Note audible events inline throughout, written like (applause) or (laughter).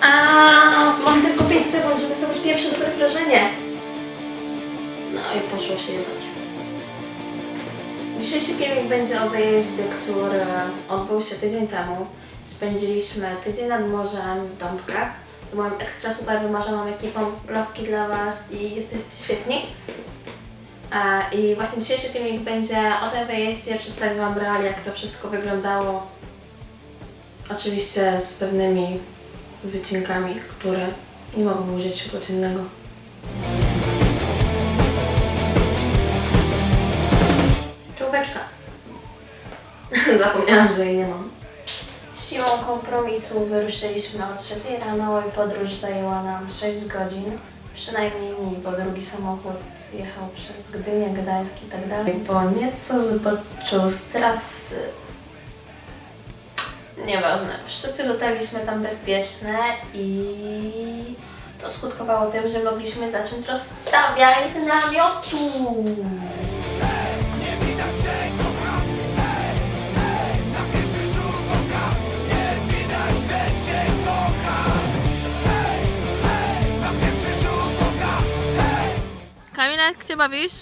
A mam tylko 5 sekund, żeby zdobyć pierwsze dobre wrażenie. No i poszło się jebać. Dzisiejszy filmik będzie o wyjeździe, który odbył się tydzień temu. Spędziliśmy tydzień nad morzem w Dąbkach z moją ekstra super wymarzoną ekipą Lowki dla Was i jesteście świetni. I właśnie dzisiejszy filmik będzie o tym wyjeździe. Przedstawię Wam realia, jak to wszystko wyglądało. Oczywiście z pewnymi wycinkami, które nie mogą użyć światła ciemnego. Czołóweczka. (laughs) Zapomniałam, że jej nie mam. Siłą kompromisu wyruszyliśmy o 3 rano i podróż zajęła nam 6 godzin. Przynajmniej mniej, bo drugi samochód jechał przez Gdynię, Gdańsk i tak dalej. Po nieco zboczu z trasy. Nieważne. Wszyscy dotarliśmy tam bezpieczne i to skutkowało tym, że mogliśmy zacząć rozstawiać namiotu. Kamila, jak się bawisz?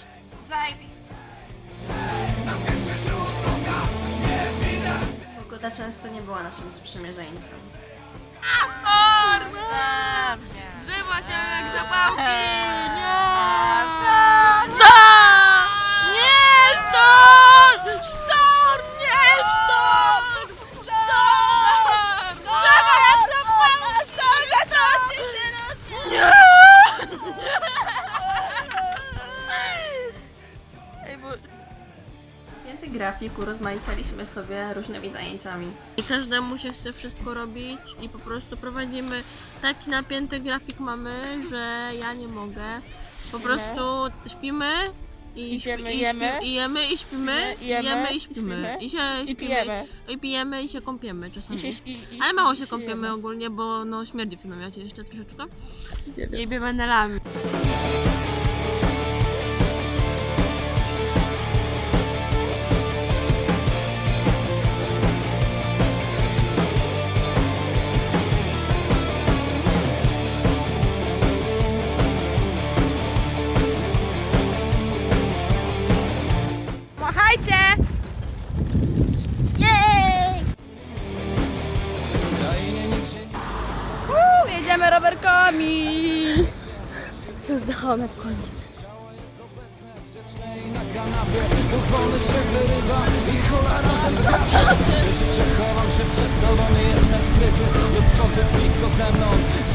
Często nie była naszym sprzymierzeńcem. Drzewa się jak zapałki! Nie! Pięty grafik urozmaicaliśmy sobie różnymi zajęciami. I każdemu się chce wszystko robić i po prostu prowadzimy taki napięty grafik mamy, że ja nie mogę. Po prostu śpimy i, Idziemy, i, jemy. śpi- i jemy i śpimy, i Jemy, jemy i i śpimy. I się I śpimy, pijemy. I pijemy i się kąpiemy czasami. I się, i, i, Ale mało i się kąpiemy jemy. ogólnie, bo no śmierdzi w tym namiocie jeszcze troszeczkę. Nie Jebiemy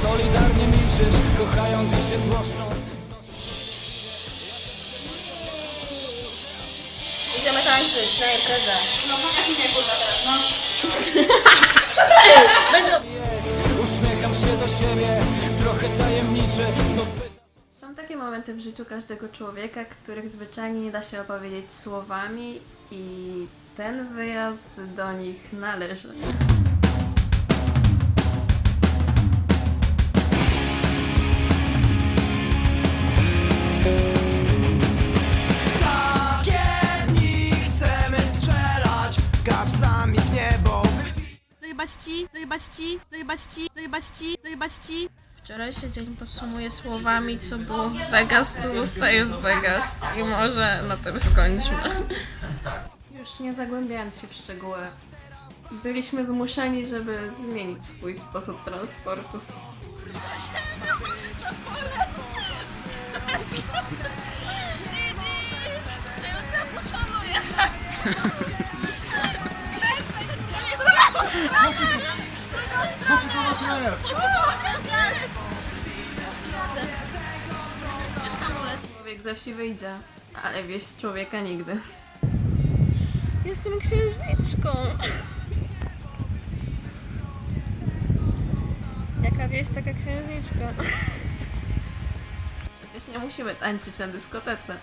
Solidarnie milczysz, kochając i się złoszcząc Idziemy tańczyć na imprezę. No to jak nie kurwa teraz, no. (laughs) momenty w życiu każdego człowieka, których zwyczajnie nie da się opowiedzieć słowami i ten wyjazd do nich należy. Takie dni chcemy strzelać kapslami w niebo Zajebać ci, zajebać ci, zajebać ci, zajebać ci, zajebać ci. Wczorajszy dzień podsumuję słowami, co było w Vegas, to zostaje w Vegas. I może na tym skończmy. Już nie zagłębiając się w szczegóły, byliśmy zmuszeni, żeby zmienić swój sposób transportu. Człowiek ze wsi wyjdzie, ale wieś z człowieka nigdy. Jestem księżniczką. Jaka wieś, taka księżniczka. Przecież nie musimy tańczyć na dyskotece.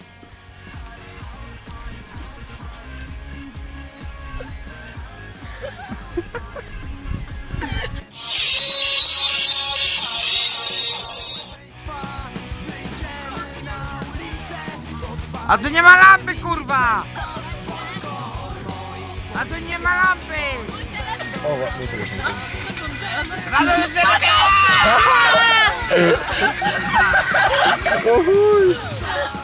A tu nie ma lampy, kurwa! A tu nie ma lampy! O, właśnie, I (laughs)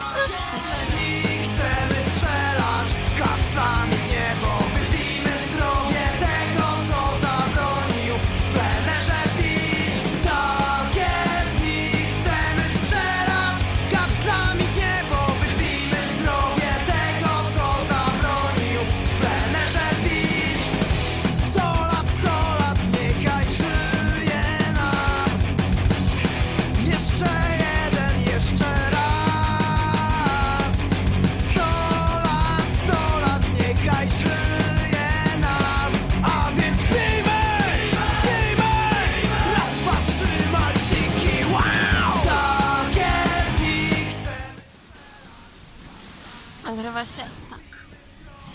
Nagrywa się? Tak.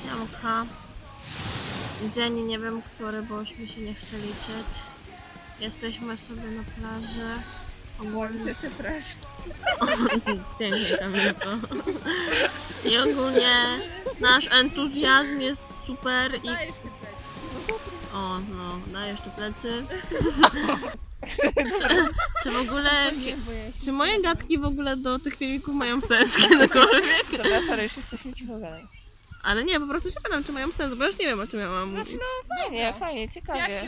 Siemka. Dzień nie wiem który, bo już mi się nie chce liczyć. Jesteśmy sobie na plaży. Ogólnie... (laughs) Pięknie Kamila to. I ogólnie nasz entuzjazm jest super i... O, no, dajesz tu plecy. (laughs) (laughs) Czy, w ogóle... Czy moje gadki w ogóle do tych filmików mają sens (laughs) kiedykolwiek? Dobra, sorry, już jesteśmy cicho dalej. Ale nie, po prostu się pytam, czy mają sens, bo już nie wiem, o czym ja mam mówić. Fajnie, fajnie, ciekawie.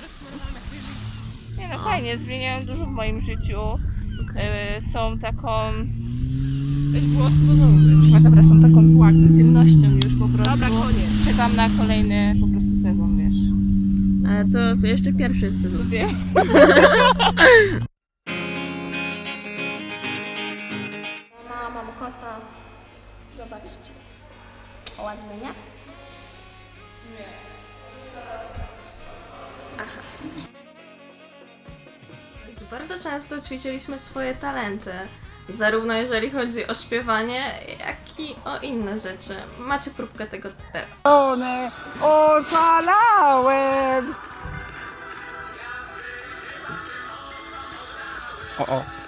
Nie no, fajnie, zmieniają dużo w moim życiu. E, są taką... Weź głos A dobra, są taką codziennością już po prostu. Dobra, koniec. Czekam na kolejny po. Ale to jeszcze pierwszy jest sezon. Wiem. (laughs) Mama, mam kota. Zobaczcie. Ładny, nie? Nie. Aha. Bardzo często ćwiczyliśmy swoje talenty. Zarówno jeżeli chodzi o śpiewanie, jak i o inne rzeczy. Macie próbkę tego teraz. One oszalałem! O, o.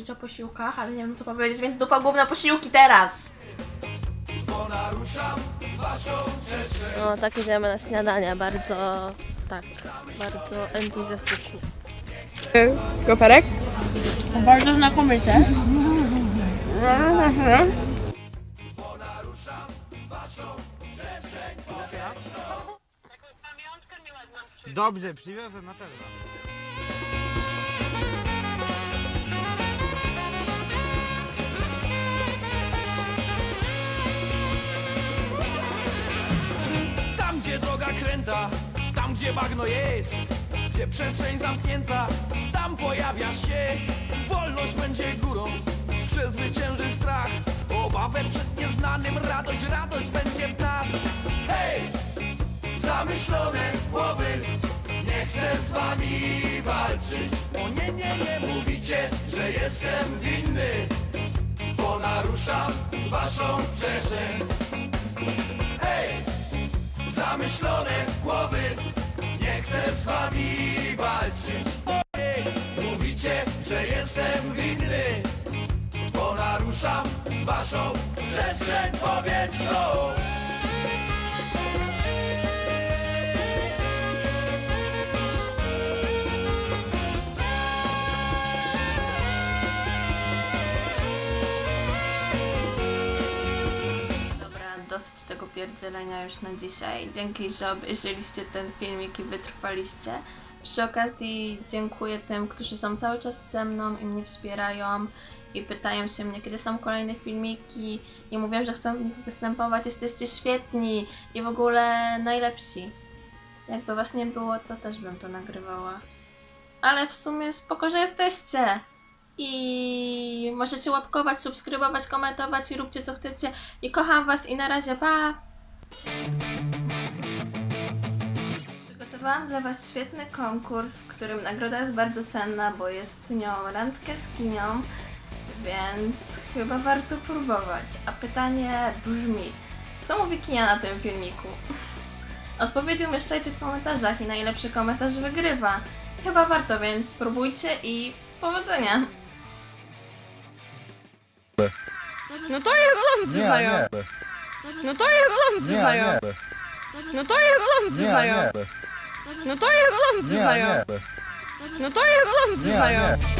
powiedzieć o posiłkach, ale nie wiem co powiedzieć, więc dupa główna posiłki teraz! No, tak idziemy na śniadanie, bardzo, tak, bardzo entuzjastycznie. Koperek? Bardzo znakomite. Dobrze, przywiozę na pewno. Tam gdzie bagno jest Gdzie przestrzeń zamknięta, tam pojawia się Wolność będzie górą, przezwycięży strach Obawę przed nieznanym, radość, radość będzie w nas Hej! Zamyślone głowy, nie chcę z wami walczyć O nie, nie, nie mówicie, że jestem winny Bo naruszam waszą przestrzeń! Zamyślone głowy. Nie chcę z wami walczyć. Mówicie, że jestem winny Bo naruszam waszą przestrzeń powietrzną dosyć tego pierdzielenia już na dzisiaj. Dzięki, że obejrzeliście ten filmik i wytrwaliście. Przy okazji dziękuję tym, którzy są cały czas ze mną i mnie wspierają i pytają się mnie, kiedy są kolejne filmiki i mówią, że chcą występować, jesteście świetni i w ogóle najlepsi. Jakby was nie było, to też bym to nagrywała. Ale w sumie spoko, że jesteście! I możecie łapkować, subskrybować, komentować i róbcie co chcecie. I kocham was i na razie, pa! Przygotowałam dla Was świetny konkurs, w którym nagroda jest bardzo cenna, bo jest nią randkę z kinią, więc chyba warto próbować. A pytanie brzmi, co mówi kinia na tym filmiku? Odpowiedzi umieszczajcie w komentarzach i najlepszy komentarz wygrywa. Chyba warto, więc spróbujcie i powodzenia! No to jest rodowcy znają. No to jest rodowcy znają. No to jest rodowcy znają. No to jest rodowcy znają. No to jest rodowcy znają.